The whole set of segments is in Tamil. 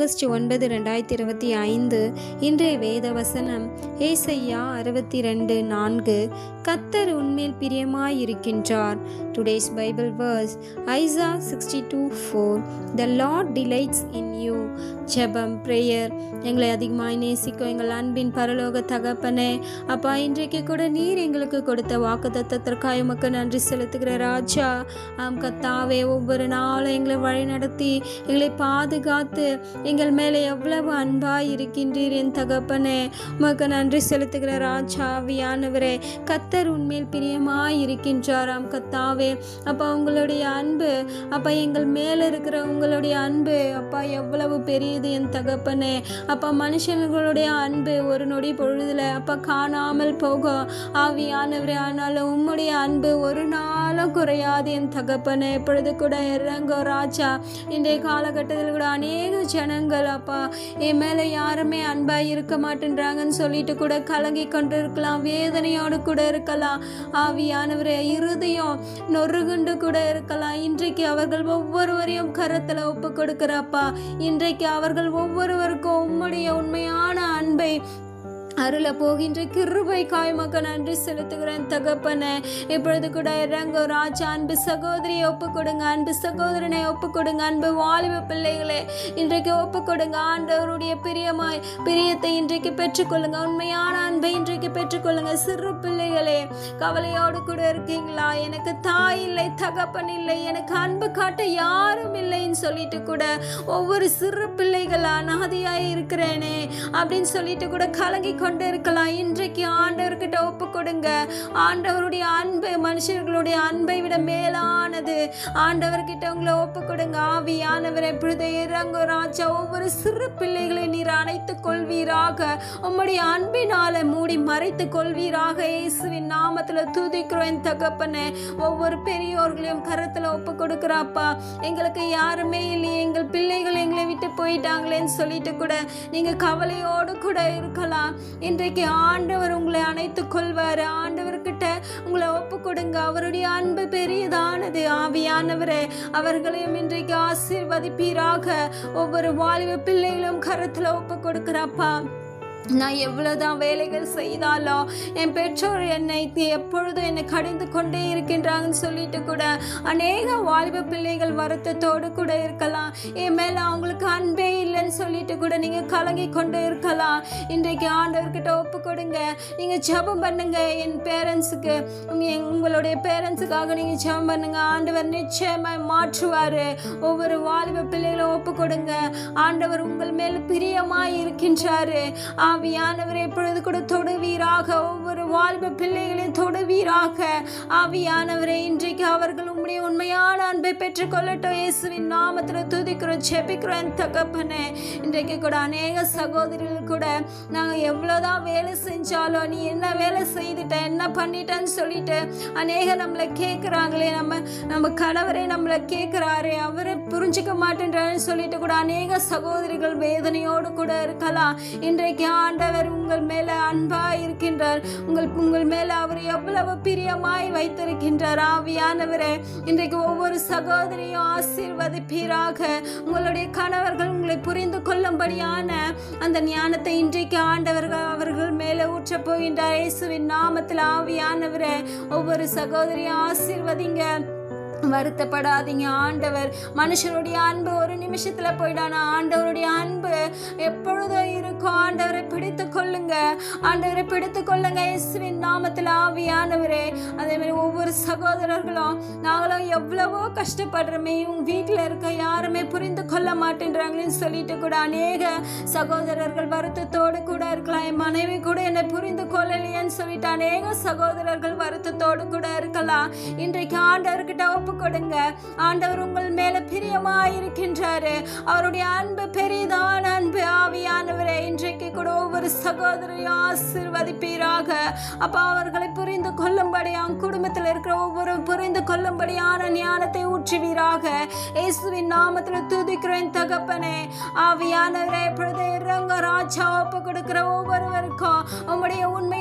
ஆகஸ்ட் ஒன்பது ரெண்டாயிரத்தி இருபத்தி ஐந்து இன்றைய வேத வசனம் ஏசையா அறுபத்தி ரெண்டு நான்கு. கத்தர் உண்மையில் பிரியமாயிருக்கின்றார். Today's Bible verse Isaiah sixty two four the lord delights in you ஜெபம் ப்ரேயர் எங்களை அதிகமாக நேசிக்கும் எங்கள் அன்பின் பரலோக தகப்பனே. அப்பா இன்றைக்கு கூட நீர் எங்களுக்கு கொடுத்த வாக்கு தத்தத்திற்காக உமக்கு நன்றி செலுத்துகிற ராஜா. ஆம் கத்தாவே ஒவ்வொரு நாளும் எங்களை வழி நடத்தி எங்களை பாதுகாத்து எங்கள் மேலே எவ்வளவு அன்பாய் இருக்கின்றீர் என் தகப்பனே. உமக்கு நன்றி செலுத்துகிற ராஜாவியானவரே கத்தர் உண்மையில் பிரியமாய் இருக்கின்றாராம் கத்தாவே. அப்பா உங்களுடைய அன்பு அப்பா எங்கள் மேலே இருக்கிற உங்களுடைய அன்பு அப்பா எவ்வளவு பெரியது என் தகப்பனே. அப்பா மனுஷர்களுடைய அன்பு ஒரு நொடி பொழுதுல அப்பா காணாமல் போகும் ஆவியானவரே ஆனாலும் உம்முடைய அன்பு ஒரு நாளும் குறையாது என் தகப்பனே. இப்பொழுது கூட இறங்கோ ராஜா. இன்றைய காலகட்டத்தில் கூட அநேக ஜனங்கள் அப்பா என் மேலே யாருமே அன்பாக இருக்க மாட்டேன்றாங்கன்னு சொல்லிட்டு கூட கலங்கி கொண்டு இருக்கலாம் வேதனையோடு கூட இருக்கலாம். ஆவியானவரே இருதயம் நொறுகுண்டு கூட இருக்கலாம். இன்றைக்கு அவர்கள் ஒவ்வொருவரையும் கரத்தில் ஒப்பு கொடுக்குறப்பா. இன்றைக்கு அவர்கள் ஒவ்வொருவருக்கும் உம்முடைய உண்மையான அன்பை அருள போகின்ற கிருபை காய்மக்க நன்றி செலுத்துகிறேன் தகப்பனே. இப்பொழுது கூட இறங்க ராஜா அன்பு சகோதரியை ஒப்பு கொடுங்க. அன்பு சகோதரனை ஒப்பு கொடுங்க. அன்பு வாலிப பிள்ளைகளே இன்றைக்கு ஒப்பு கொடுங்க. ஆண்டவருடைய பிரியமாய் பிரியத்தை இன்றைக்கு பெற்றுக்கொள்ளுங்க. உண்மையான அன்பை இன்றைக்கு பெற்றுக்கொள்ளுங்க. சிறு பிள்ளைகளே கவலையோடு கூட இருக்கீங்களா? எனக்கு தாய் இல்லை தகப்பன் இல்லை. எனக்கு அன்பு காட்ட யாரும் இல்லைன்னு சொல்லிட்டு கூட ஒவ்வொரு சிறு பிள்ளைகள் அனாதையாய் இருக்கிறேனே அப்படின்னு சொல்லிட்டு கூட கலங்கி கொண்டு இருக்கலாம் இன்றைக்கு ஆண்டவர்கிட்ட ஒப்பு கொடுங்க ஆண்டவருடைய அன்பு மனுஷர்களுடைய அன்பை விட மேலானது. ஆண்டவர்கிட்ட உங்களை ஒப்பு கொடுங்க ஆவியானவரை பிழுத இறங்கும் ராஜா ஒவ்வொரு சிறு பிள்ளைகளை நீர் அணைத்துக் கொள்வீராக. உம்முடைய அன்பினால மூடி மறைத்து கொள்வீராக. இயேசுவின் நாமத்துல துதிக்கிறோம் என் தகப்பனே. ஒவ்வொரு பெரியோர்களையும் கருத்தில் ஒப்பு கொடுக்குறாப்பா எங்களுக்கு யாருமே இல்லையே. விட்டு போயிட்டாங்களேன்னு சொல்லிட்டு கூட நீங்க கவலையோடு கூட இருக்கலாம். இன்றைக்கு ஆண்டவர் உங்களை அணைத்துக் கொள்வார். ஆண்டவர்கிட்ட உங்களை ஒப்பு கொடுங்க. அவருடைய அன்பு பெரியதானது. ஆவியானவரே அவர்களையும் இன்றைக்கு ஆசீர்வதிப்பீராக. ஒவ்வொரு வாலிப பிள்ளைகளும் கருத்தில் ஒப்பு கொடுக்குறப்பா. நான் எவ்வளோதான் வேலைகள் செய்தாலும் என் பெற்றோர் என்னை எப்பொழுதும் என்னை கடிந்து கொண்டே இருக்கின்றாங்கன்னு சொல்லிட்டு கூட அநேக வாலிப பிள்ளைகள் வருத்தத்தோடு கூட இருக்கலாம். என் மேலே அவங்களுக்கு அன்பே இல்லைன்னு சொல்லிட்டு கூட நீங்கள் கலங்கி கொண்டு இருக்கலாம். இன்றைக்கு ஆண்டவர்கிட்ட ஒப்பு கொடுங்க. நீங்கள் ஜெபம் பண்ணுங்க என் பேரண்ட்ஸுக்கு. உங்களுடைய பேரண்ட்ஸுக்காக நீங்கள் ஜெபம் பண்ணுங்க. ஆண்டவர் நிச்சயமாக மாற்றுவார். ஒவ்வொரு வாலிப பிள்ளைகளும் ஒப்பு கொடுங்க. ஆண்டவர் உங்கள் மேல் பிரியமாக இருக்கின்றாரு. ஆவியானவர் எப்பொழுது கூட தொடுவீராக ஒவ்வொரு வாலிப பிள்ளைகளை தொடுவீராக. ஆவியானவரே இன்றைக்கு அவர்கள் உம்முடைய உண்மையான அன்பை பெற்றுக்கொள்ளட்டும். இயேசுவின் நாமத்தில் துதிக்கிறோம் செபிக்கிறோம் தகப்பனே. இன்றைக்கு கூட அநேக சகோதரிகள் கூட நாங்கள் எவ்வளோதான் வேலை செஞ்சாலும் நீ என்ன வேலை செய்துட்ட என்ன பண்ணிட்டேன்னு சொல்லிட்டு அநேக நம்மளை கேட்குறாங்களே நம்ம நம்ம கணவரே நம்மளை கேட்குறாரு அவரை புரிஞ்சுக்க மாட்டேன்றாருன்னு சொல்லிட்டு கூட அநேக சகோதரிகள் வேதனையோடு கூட இருக்கலாம். இன்றைக்கு ஆண்டவர் உங்கள் மேலே அன்பாக இருக்கின்றார் உங்கள் உங்கள் மேலே அவர் எவ்வளவு பிரியமாய் வைத்திருக்கின்றார். ஆவியானவரே இன்றைக்கு ஒவ்வொரு சகோதரியும் ஆசீர்வதிப்பீராக. உங்களுடைய கணவர்கள் உங்களை புரிந்து கொள்ளும்படியான அந்த ஞானத்தை இன்றைக்கு ஆண்டவர்கள் அவர்கள் மேலே ஊற்றப் போகின்றார். இயேசுவின் நாமத்தில் ஆவியானவரே ஒவ்வொரு சகோதரியும் ஆசீர்வதிங்க. வருத்தப்படாதீங்க ஆண்டவர். மனுஷனுடைய அன்பு ஒரு நிமிஷத்துல போயிடானா? ஆண்டவருடைய அன்பு எப்பொழுதும் இருக்கும். ஆண்டவரை பிடித்து கொள்ளுங்க. ஆண்டவரை பிடித்து கொள்ளுங்க. இயேசுவின் நாமத்தில் ஆவியானவரே. அதே மாதிரி ஒவ்வொரு சகோதரர்களும் நாங்களும் எவ்வளவோ கஷ்டப்படுறோமே இவங்க வீட்டில் இருக்க யாருமே புரிந்து கொள்ள மாட்டேன்றாங்களேன்னு சொல்லிட்டு கூட அநேக சகோதரர்கள் வருத்தத்தோடு கூட இருக்கலாம். என் மனைவி கூட என்னை புரிந்து கொள்ளலையேன்னு சொல்லிட்டு அநேக சகோதரர்கள் வருத்தத்தோடு கூட இருக்கலாம். இன்றைக்கு ஆண்டவர்கிட்ட ஒப்பு கொடுங்க. ஆண்டவர் உங்கள் மேல பிரியமாயிருக்கின்றாரு. அவருடைய அன்பு பெரிதான அன்பு ஆவியானவரே இன்றைக்கு கூட ஒவ்வொரு சகோதரையும் ஆசிர்வதிப்பீராக. அப்பா அவர்களை புரிந்து கொள்ளும்படியாம் குடும்பத்தில் இருக்கிற ஒவ்வொரு புரிந்து கொள்ளும்படியான ஞானத்தை ஊற்றுவீராக. இயேசுவின் நாமத்தில் துதிக்கிறேன் தகப்பனே. ஆவியானவரே இப்பொழுது இறங்க ராஜா ஒப்பு கொடுக்கிற ஒவ்வொருவருக்கும் உங்களுடைய உண்மை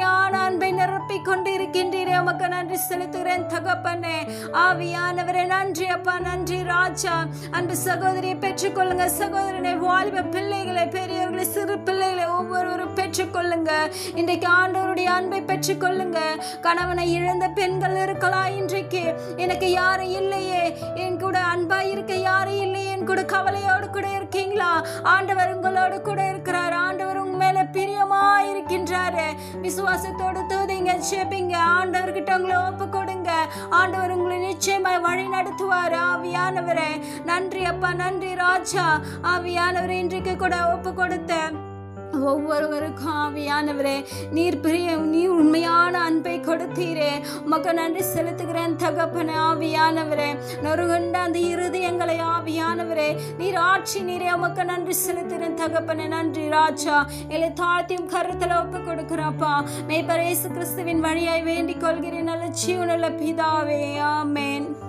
நிரப்பிக் கொண்டிருக்கின்றீரே உமக்கு நன்றி செலுத்துகிறேன். தகப்பனே ஆவியானவரே நன்றி அப்பா நன்றி ராஜா. அன்பு சகோதரியை பெற்றுக்கொள்ளுங்க. சகோதரனை வாலிப பிள்ளைகளை பெரியவர்களை சிறு பிள்ளைகளை ஒவ்வொருவரும் பெற்றுக்கொள்ளுங்க. இன்றைக்கு ஆண்டவருடைய அன்பை பெற்றுக்கொள்ளுங்க. கணவனை இழந்த பெண்கள் இருக்கலாம் இன்றைக்கு. எனக்கு யாரும் இல்லையே. என் கூட அன்பா இருக்க யாரும் இல்லையே. என் கூட கவலையோடு கூட இருக்கீங்களா? ஆண்டவர் உங்களோடு கூட இருக்கிறார். ஆண்டவர் இருக்கின்றாரு. விசுவாசத்தோடு தூதிங்க செபிங்க ஆண்டவர்கிட்ட உங்களை ஒப்பு கொடுங்க. ஆண்டவர் உங்களை நிச்சயமாய் வழி நடத்துவார். ஆவியானவரே. நன்றி அப்பா நன்றி ராஜா. ஆவியானவரே இன்றைக்கு கூட ஒப்பு கொடுத்தேன். ஒவ்வொருவருக்கும் ஆவியானவரே நீர் பிரிய நீர் உண்மையான அன்பை கொடுத்தீரே. உமக்கு நன்றி செலுத்துகிறேன் தகப்பன ஆவியானவரே. நொறுகண்ட அந்த இருதயங்களை ஆவியானவரே. நீர் ஆட்சி நீரே உமக்கு நன்றி செலுத்துகிறேன் தகப்பன நன்றி ராஜா. இல்லை தாழ்த்தியும் கருத்தில் ஒப்பு கொடுக்குறப்பா மெய்ப்பரேசு கிறிஸ்துவின் வழியாய் வேண்டிக் கொள்கிறேன் நல்ல ஜீவனுள்ள பிதாவே ஆமேன்.